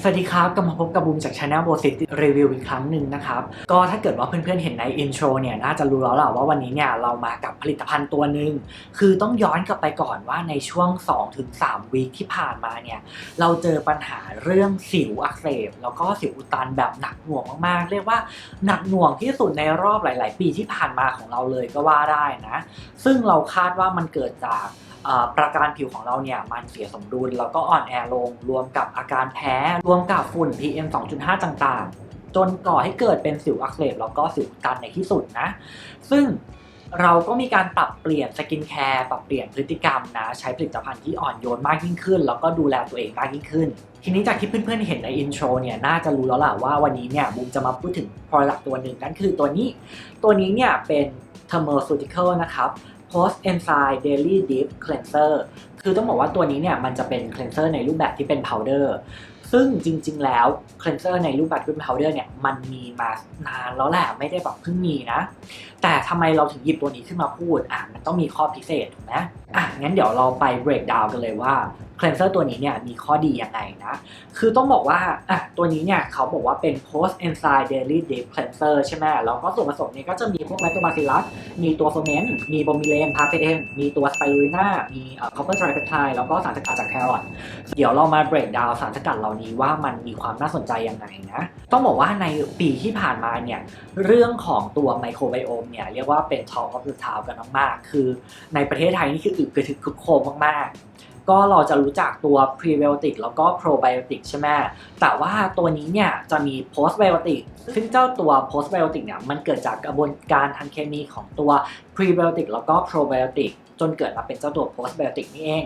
สวัสดีครับกลับมาพบกับบูมจาก Channel b o s i t รีวิวอีกครั้งหนึ่งนะครับ ก็ถ้าเกิดว่าเพื่อนๆเห็นในอินโทรเนี่ย น่าจะรู้แล้วแหละว่าวันนี้เนี่ย เรามากับผลิตภัณฑ์ตัวหนึ่งคือต้องย้อนกลับไปก่อนว่าในช่วง 2-3 วีคที่ผ่านมาเนี่ย เราเจอปัญหาเรื่องสิวอักเสบ แล้วก็สิวอุดตันแบบหนักหน่วงมากๆ เรียกว่าหนักหน่วงที่สุดในรอบหลาย ๆ ปีที่ผ่านมาของเราเลยก็ว่าได้นะ ซึ่งเราคาดว่ามันเกิดจาก ประการผิวของเราเนี่ยมันเสียสมดุลแล้วก็อ่อนแอลง รวมกับอาการแพ้รวมกับฝุ่น PM 2.5 ต่างๆ จนก่อให้เกิดเป็นสิวอักเสบแล้วก็สิวอุดตันในที่สุดนะ ซึ่งเราก็มีการปรับเปลี่ยนสกินแคร์ปรับเปลี่ยนพฤติกรรมนะ ใช้ผลิตภัณฑ์ที่อ่อนโยนมากยิ่งขึ้น แล้วก็ดูแลตัวเองมากยิ่งขึ้น ทีนี้จากที่เพื่อนๆเห็นในอินโทรเนี่ยน่าจะรู้แล้วล่ะว่าวันนี้เนี่ยบูมจะมาพูดถึง product ตัวหนึ่งนั่นคือตัวนี้ ตัวนี้เนี่ยเป็น thermoceutical นะครับ post enzyme daily deep cleanser คือต้องบอกว่าตัวนี้เนี่ยมันจะเป็น cleanser ในรูปแบบที่เป็นพาวเดอร์ซึ่งจริง ๆ แล้ว cleanser ในรูปแบบที่เป็นพาวเดอร์เนี่ยมันมีมานานแล้วแหละไม่ได้แบบเพิ่งมีนะ แต่ทำไมเราถึงหยิบตัวนี้ขึ้นมาพูดอะมันต้องมีข้อพิเศษถูกไหม อะงั้นเดี๋ยวเราไป break down กันเลยว่า cleanser ตัวนี้เนี่ยมีข้อดียังไงนะ คือต้องบอกว่าอะตัวนี้เนี่ยเขาบอกว่าเป็น post enzyme daily deep cleanser ใช่ไหมแล้วก็ส่วนผสมเนี่ยก็จะมีพวกไลโตบาซิลัส มีตัวโฟเมนต์มีโบมิเลนพาเปเอนมีตัวสไปรูลิน่ามีคอปเปอร์ไตรเปปไทด์แล้วก็สารสกัดจากแครอท เดี๋ยวเรามาเบรกดาวสารสกัดเหล่านี้ว่ามันมีความน่าสนใจยังไงนะ ต้องบอกว่าในปีที่ผ่านมาเนี่ยเรื่องของตัวไมโครไบโอมเนี่ยเรียกว่าเป็น Talk of the Town กันมากๆ คือในประเทศไทยนี่คืออึกกระทึกคึกโคมมากๆ ก็เราจะรู้จักตัว prebiotic แล้วก็ probiotic ใช่ไหมแต่ว่าตัวนี้เนี่ยจะมี postbiotic ซึ่งเจ้าตัว postbiotic เนี่ยมันเกิดจากกระบวนการทางเคมีของตัว prebiotic แล้วก็ probiotic จนเกิดมาเป็นเจ้าตัว postbiotic นี่เอง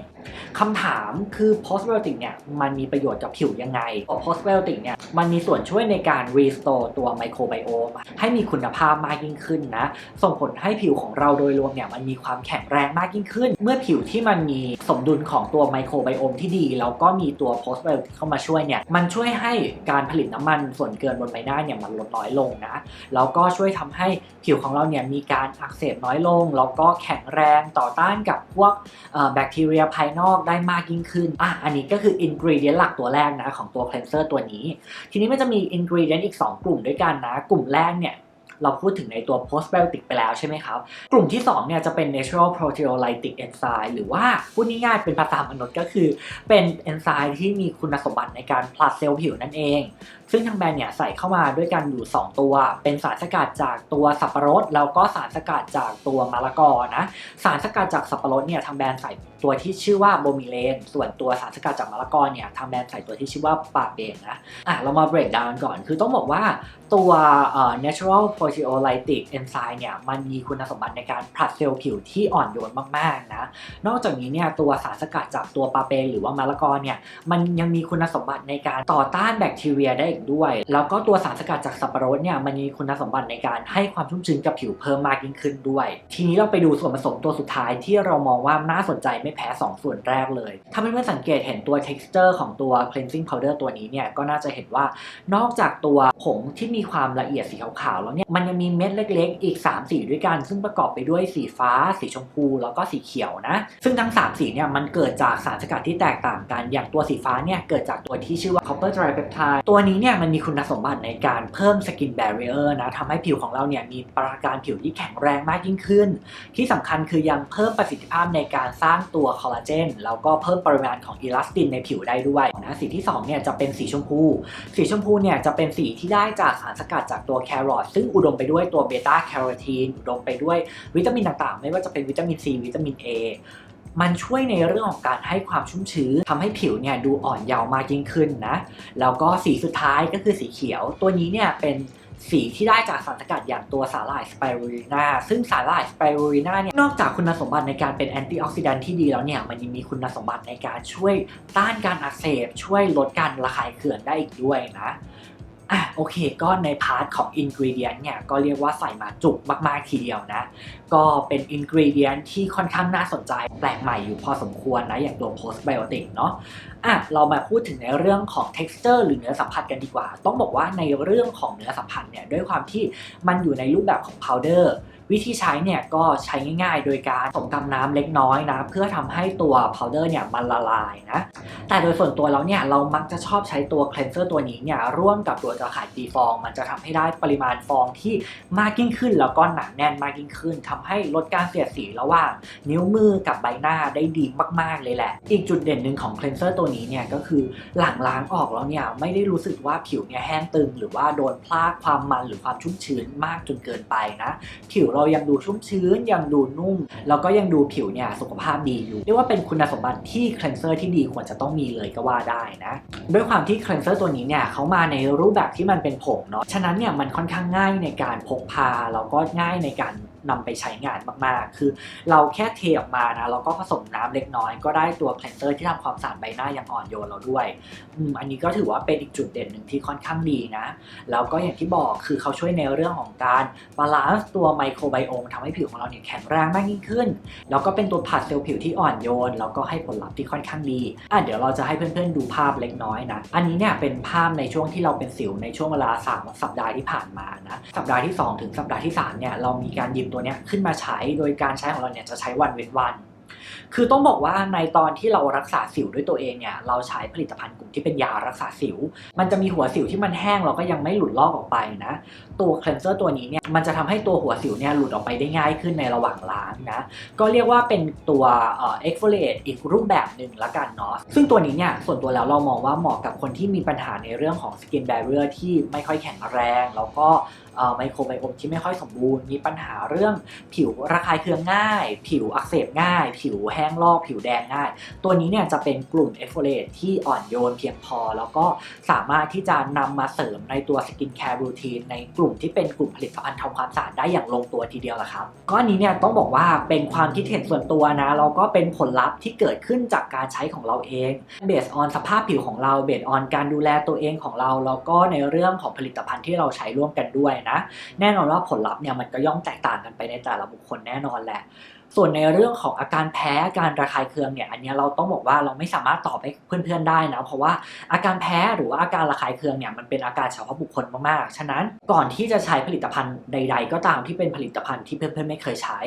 คำถามคือ postbiotic เนี่ยมันมีประโยชน์กับผิวยังไง postbiotic เนี่ยมันมีส่วนช่วยในการ restore ตัวไมโครไบโอมให้มีคุณภาพมากยิ่งขึ้นนะ ส่งผลให้ผิวของเราโดยรวมเนี่ยมันมีความแข็งแรงมากยิ่งขึ้น เมื่อผิวที่มันมีสมดุลของตัวไมโครไบโอมที่ดี แล้วก็มีตัว postbiotic เข้ามาช่วยเนี่ยมันช่วยให้การผลิตน้ำมันส่วนเกินบนใบหน้าเนี่ยมันลดน้อยลงนะแล้วก็ช่วยทำให้ผิวของเราเนี่ยมีการอักเสบน้อยลง แล้วก็แข็งแรงต่อต้านกับพวกแบคทีเรียภายนอกได้มากยิ่งขึ้นอะอันนี้ก็คืออินกรีเดียนหลักตัวแรกนะของตัวคลนเซอร์ตัวนี้ ทีนี้มันจะมีอินกรีเดียนอีก 2 กลุ่มด้วยกันนะ กลุ่มแรกเนี่ย เราพูดถึงในตัว postbiotic ไปแล้วใช่ไหมครับ กลุ่มที่2เนี่ยจะเป็น natural proteolytic enzyme หรือว่าพูดง่ายๆเป็นภาษามนุษย์ก็คือ เป็นเอนไซม์ที่มีคุณสมบัติในการผลัดเซลล์ผิวนั่นเอง ซึ่งทางแบรนด์เนี่ยใส่เข้ามาด้วยกันอยู่ 2 ตัว เป็นสารสกัดจากตัวสับปะรด แล้วก็สารสกัดจากตัวมะละกอนะ สารสกัดจากสับปะรดเนี่ยทางแบรนด์ใส่ตัวที่ชื่อว่าโบมิเลน ส่วนตัวสารสกัดจากมะละกอเนี่ยทางแบรนด์ใส่ตัวที่ชื่อว่าปาเบนนะ อะเรามาเบรกดาวน์ก่อน คือต้องบอกว่าตัว natural เอ่อ natural proteolytic enzyme เนี่ยมันมีคุณสมบัติในการผลัดเซลล์ผิวที่อ่อนโยนมากๆนะนอกจากนี้เนี่ยตัวสารสกัดจากตัวปาเปหรือว่ามะละกอเนี่ยมันยังมีคุณสมบัติในการต่อต้านแบคทีเรียได้อีกด้วย แล้วก็ตัวสารสกัดจากสับปะรดเนี่ยมันมีคุณสมบัติในการให้ความชุ่มชื้นกับผิวเพิ่มมากยิ่งขึ้นด้วย ทีนี้เราไปดูส่วนผสมตัวสุดท้ายที่เรามองว่าน่าสนใจไม่แพ้ 2 ส่วนแรกเลย ถ้าเพื่อนๆสังเกตเห็นตัว texture ของตัว cleansing powder ตัวนี้เนี่ยก็น่าจะเห็นว่านอกจากตัวผงที่มีความละเอียดสีขาวๆแล้วเนี่ยมันยังมีเม็ดเล็ก ๆ อีก 3 สีด้วยกัน ซึ่งประกอบไปด้วยสีฟ้า สีชมพู แล้วก็สีเขียวนะ ซึ่งทั้ง 3 สีเนี่ยมันเกิดจากสารสกัดที่แตกต่างกัน อย่างตัวสีฟ้าเนี่ยเกิดจากตัวที่ชื่อว่า copper tripeptide ตัวนี้เนี่ยมันมีคุณสมบัติในการเพิ่ม skin barrier นะทำให้ผิวของเราเนี่ยมีประการผิวที่แข็งแรงมากยิ่งขึ้น ที่สำคัญคือยังเพิ่มประสิทธิภาพในการสร้างตัวคอลลาเจนแล้วก็เพิ่มปริมาณของอีลาสตินในผิวได้ด้วยนะสีที่สองเนี่ยจะเป็นสีชมพู สีชมพูเนี่ยจะเป็นสีที่ได้จากสารสกัดจากตัวแครอทซึ่งอุดมไปด้วยตัวเบต้าแคโรทีนอุดมไปด้วยวิตามินต่างๆ ไม่ว่าจะเป็นวิตามินซีวิตามิน A มันช่วยในเรื่องของการให้ความชุ่มชื้นทำให้ผิวเนี่ยดูอ่อนเยาว์มากยิ่งขึ้นนะ แล้วก็สีสุดท้ายก็คือสีเขียว ตัวนี้เนี่ยเป็นสีที่ได้จากสารสกัดอย่างตัวสาหร่ายสไปรูลินาซึ่งสาหร่ายสไปรูลินาเนี่ยนอกจากคุณสมบัติในการเป็นแอนตี้ออกซิแดนท์ที่ดีแล้วเนี่ย มันยังมีคุณสมบัติในการช่วยต้านการอักเสบ ช่วยลดการระคายเคืองได้อีกด้วยนะ อะโอเคก็ในพาร์ทของอินกรีเดียนเนี่ยก็เรียกว่าใส่มาจุกมากๆทีเดียวนะ ก็เป็นอินกรีเดียนที่ค่อนข้างน่าสนใจแปลกใหม่อยู่พอสมควรนะ อย่างตัวโพสไบโอติกเนาะอะเรามาพูดถึงในเรื่องของ texture หรือเนื้อสัมผัสกันดีกว่า ต้องบอกว่าในเรื่องของเนื้อสัมผัสเนี่ยด้วยความที่มันอยู่ในรูปแบบของ powder วิธีใช้เนี่ยก็ใช้ง่ายๆ โดยการผสมกับน้ำเล็กน้อยนะเพื่อทำให้ตัวพาวเดอร์เนี่ยมันละลายนะแต่โดยส่วนตัวแล้วเนี่ยเรามักจะชอบใช้ตัวคลนเซอร์ตัวนี้เนี่ยร่วมกับตัวจะขายตีฟอง มันจะทำให้ได้ปริมาณฟองที่มากยิ่งขึ้น แล้วก็หนาแน่นมากยิ่งขึ้นทำให้ลดการเสียดสีระหว่างนิ้วมือกับใบหน้าได้ดีมาก ๆเลยแหละ อีกจุดเด่นหนึ่งของคลนเซอร์ตัวนี้เนี่ยก็คือหลังล้างออกแล้วเนี่ยไม่ได้รู้สึกว่าผิวเนี่ยแห้งตึง หรือว่าโดนพลากความมันหรือความชุ่มชื้นมากจนเกินไปนะผิวเรายังดูชุ่มชื้น ยังดูนุ่ม แล้วก็ยังดูผิวเนี่ยสุขภาพดีอยู่ เรียกว่าเป็นคุณสมบัติที่คล e นเซอร์ที่ดีควรจะต้องมีเลยก็ว่าได้นะ ด้วยความที่คล e นเซอร์ตัวนี้เนี่ยเขามาในรูปแบบที่มันเป็นผงเนาะ ฉะนั้นเนี่ยมันค่อนข้างง่ายในการพกพาแล้วก็ง่ายในการ นำไปใช้งานมากๆ คือเราแค่เทออกมานะแล้วก็ผสมน้ำเล็กน้อยก็ได้ตัวคลนเซอร์ที่ทำความสะอาดใบหน้าอย่างอ่อนโยนเราด้วยอันนี้ก็ถือว่าเป็นอีกจุดเด่นหนึ่งที่ค่อนข้างดีนะ แล้วก็อย่างที่บอกคือเขาช่วยในเรื่องของการบาลานซ์ตัวไมโครไบโอมทำให้ผิวของเราเนี่ยแข็งแรงมากยิ่งขึ้น แล้วก็เป็นตัวผัดเซลล์ผิวที่อ่อนโยน แล้วก็ให้ผลลัพธ์ที่ค่อนข้างดีอะเดี๋ยวเราจะให้เพื่อนๆดูภาพเล็กน้อยนะ อันนี้เนี่ยเป็นภาพในช่วงที่เราเป็นสิวในช่วงเวลา3สัปดาห์ที่ผ่านมานะ สัปดาห์ที่ 2 ถึงสัปดาห์ที่3เนี่ยเรามีการหยิบตัวเนี้ขึ้นมาใช้โดยการใช้ของเราเนี่ยจะใช้วันเว้นวัน คือต้องบอกว่าในตอนที่เรารักษาสิวด้วยตัวเองเนี่ยเราใช้ผลิตภัณฑ์กลุ่มที่เป็นยารักษาสิว มันจะมีหัวสิวที่มันแห้งแล้วก็ยังไม่หลุดลอกออกไปนะ ตัวคลนเซอร์ตัวนี้เนี่ยมันจะทำให้ตัวหัวสิวเนี่ยหลุดออกไปได้ง่ายขึ้นในระหว่างล้างนะก็เรียกว่าเป็นตัวเอ่อ exfoliate อีกรูปแบบหนึ่งละกันเนาะซึ่งตัวนี้เนี่ยส่วนตัวแล้วเรามองว่าเหมาะกับคนที่มีปัญหาในเรื่องของ skin barrier ที่ไม่ค่อยแข็งแรง แล้วก็ไมโครไบโอมที่ไม่ค่อยสมบูรณ์ มีปัญหาเรื่องผิวระคายเคืองง่าย ผิวอักเสบง่าย ผิวแห้งลอกผิวแดงง่ายตัวนี้เนี่ยจะเป็นกลุ่ม exfoliate ที่อ่อนโยนเพียงพอ แล้วก็สามารถที่จะนำมาเสริมในตัวสกินแคร์รูทีนในกลุ่มที่เป็นกลุ่มผลิตภัณฑ์ทำความสะอาดได้อย่างลงตัวทีเดียวละครับก็อันนี้เนี่ยต้องบอกว่าเป็นความคิดเห็นส่วนตัวนะแล้วก็เป็นผลลัพธ์ที่เกิดขึ้นจากการใช้ของเราเองเบสออนสภาพผิวของเราเบสออนการดูแลตัวเองของเราแล้วก็ในเรื่องของผลิตภัณฑ์ที่เราใช้ร่วมกันด้วยนะ แน่นอนว่าผลลัพธ์เนี่ยมันก็ย่อมแตกต่างกันไปในแต่ละบุคคลแน่นอนแหละ ส่วนในเรื่องของอาการแพ้อาการระคายเคืองเนี่ยอันนี้เราต้องบอกว่าเราไม่สามารถตอบให้เพื่อนๆได้นะเพราะว่าอาการแพ้หรือว่าอาการระคายเคืองเนี่ยมันเป็นอาการเฉพาะบุคคลมากๆ ฉะนั้นก่อนที่จะใช้ผลิตภัณฑ์ใด ๆ ก็ตามที่เป็นผลิตภัณฑ์ที่เพื่อนๆไม่เคยใช้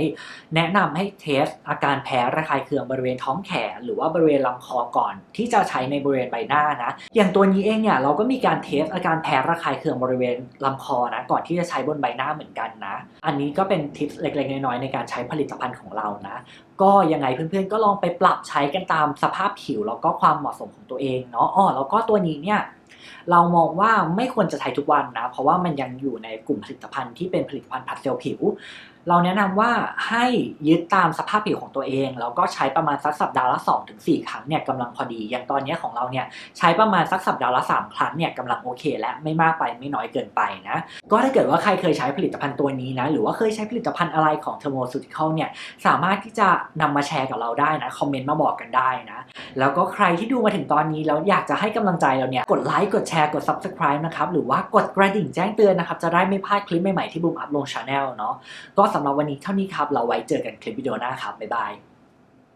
แนะนำให้เทส อาการแพ้ระคายเคืองบริเวณท้องแขน หรือว่าบริเวณลำคอก่อน ที่จะใช้ในบริเวณใบหน้านะอย่างตัวนี้เองเนี่ยเราก็มีการเทสอาการแพ้ระคายเคืองบริเวณลำคอนะก่อนที่จะใช้บนใบหน้าเหมือนกันนะ อันนี้ก็เป็นทิปเล็กๆน้อยๆในการใช้ผลิตภัณฑ์ของเรานะ ก็ยังไงเพื่อนๆก็ลองไปปรับใช้กันตามสภาพผิวแล้วก็ความเหมาะสมของตัวเองเนาะอ๋อแล้วก็ตัวนี้เนี่ยเรามองว่าไม่ควรจะใช้ทุกวันนะ เพราะว่ามันยังอยู่ในกลุ่มผลิตภัณฑ์ที่เป็นผลิตภัณฑ์ผัดเซลล์ผิว เราแนะนำว่าให้ยึดตามสภาพผิวของตัวเอง แล้วก็ใช้ประมาณสักสัปดาห์ละ2-4ครั้งเนี่ยกำลังพอดี อย่างตอนนี้ของเราเนี่ยใช้ประมาณสักสัปดาห์ละ 3 ครั้งเนี่ยกำลังโอเค และไม่มากไปไม่น้อยเกินไปนะ ก็ถ้าเกิดว่าใครเคยใช้ผลิตภัณฑ์ตัวนี้นะ หรือว่าเคยใช้ผลิตภัณฑ์อะไรของ Thermoceutical เนี่ยสามารถที่จะนำมาแชร์กับเราได้นะคอมเมนต์มาบอกกันได้นะ แล้วก็ใครที่ดูมาถึงตอนนี้แล้วอยากจะให้กำลังใจเราเนี่ยกดไลค์กดแชร์กด subscribe นะครับหรือว่ากดกระดิ่งแจ้งเตือนนะครับจะได้ไม่พลาดคลิปใหม่ๆที่บูมอัพลง channel เนาะก็สำหรับวันนี้เท่านี้ครับ เราไว้เจอกันคลิปวิดีโอหน้าครับ บ๊ายบาย